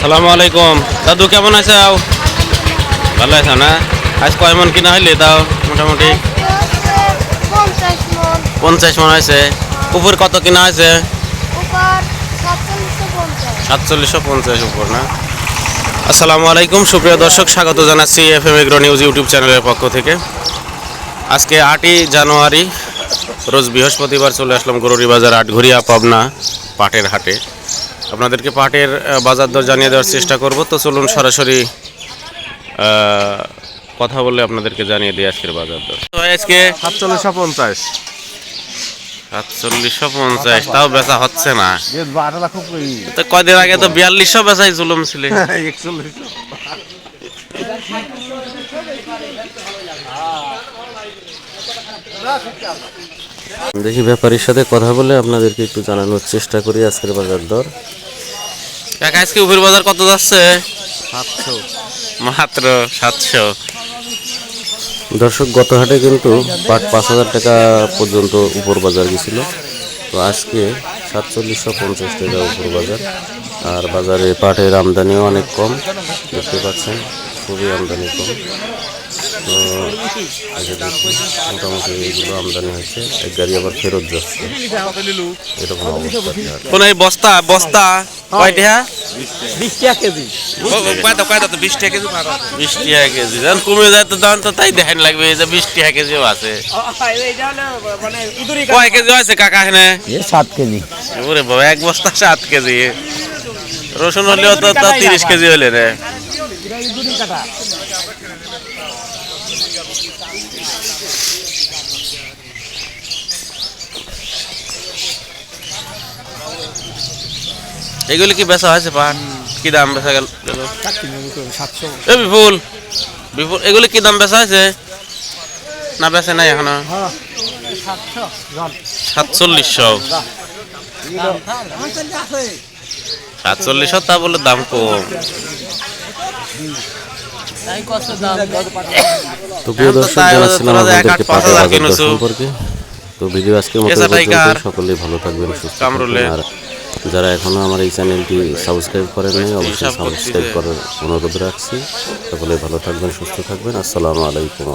সালামু আলাইকুম। দাদু, কেমন আছো? ভালো আছো না? আজ কয় মন কিনা হইলে তাও, মোটামুটি? পঞ্চাশ মন হয়েছে। উপর কত কিনা পঞ্চাশ সাতচল্লিশশো পঞ্চাশ উপর না? আসসালামু আলাইকুম, সুপ্রিয় দর্শক, স্বাগত জানাচ্ছি F M agro news YouTube চ্যানেলের পক্ষ থেকে। আজকে আটই জানুয়ারি, রোজ বৃহস্পতিবার চলে আসলাম গরুরি বাজার আটঘরিয়া, পাবনা, পাটের হাটে। আপনাদেরকে পাটের বাজার দর জানিয়ে দেওয়ার চেষ্টা করব। তো চলুন সরাসরি কথা বলে আপনাদেরকে জানিয়ে দিই আজকের বাজার দর। তো আজকে সাতচল্লিশশো পঞ্চাশ। সাতচল্লিশশো পঞ্চাশ তাও বেচা হচ্ছে না। তো কয়দিন আগে তো বিয়াল্লিশশো বেচাই জুলুম ছিল। একচল্লিশশো। দেখি ব্যাপারীর সাথে কথা বলে আপনাদেরকে একটু জানানোর চেষ্টা করি আজকের বাজার দর। কাকা আজকে উপর বাজার কত যাচ্ছে? সাতশো। মাত্র সাতশো। দর্শক গত হাটে কিন্তু পাট পাঁচ হাজার টাকা পর্যন্ত উপর বাজার গেছিল। তো আজকে সাতচল্লিশশো পঞ্চাশ টাকা উপর বাজার। আর বাজারে পাটের আমদানিও অনেক কম দেখতে পাচ্ছেন। খুবই আমদানি কম। তো আগে দেখি মোটামুটি এইগুলো আমদানি হয়েছে। এক গাড়ি আবার ফেরত যাচ্ছে। এরকম অবস্থা কোন এই বস্তা বস্তা? বিশ টাকা কেজি। তো বিশ টাকা কেজি বিশ টাকা কেজি। যখন কমে যায় তো তো তাই দেখেন লাগবে এই যে বিশ টাকা কেজিও আছে। কয় কেজি আছে কাকা এখানে? সাত কেজি। ওরে বাবা এক বস্তা সাত কেজি। রসুন হলেও তো তো তিরিশ কেজি হলে রে। এগুলি কি বেচা হয়েছে? পান কি দাম বেচা গেল? গেল সাতশো। এ বিপুল বিপুল এগুলি কি দাম বেচা হয়েছে? না বেচে নাই এখনও। সাতচল্লিশশো। সাতচল্লিশশো তা বলে দাম কম। তো প্রিয় দর্শক জানাচ্ছিলাম আপনাদেরকে পাটের বাজার দর সম্পর্কে। তো ভিডিও আজকের মতো। সকলেই ভালো থাকবেন সুস্থ থাকবেন। আর যারা এখনও আমার এই চ্যানেলটি সাবস্ক্রাইব করেন নাই অবশ্যই সাবস্ক্রাইব করার অনুরোধ রাখছি। সকলে ভালো থাকবেন সুস্থ থাকবেন। আসসালামু আলাইকুম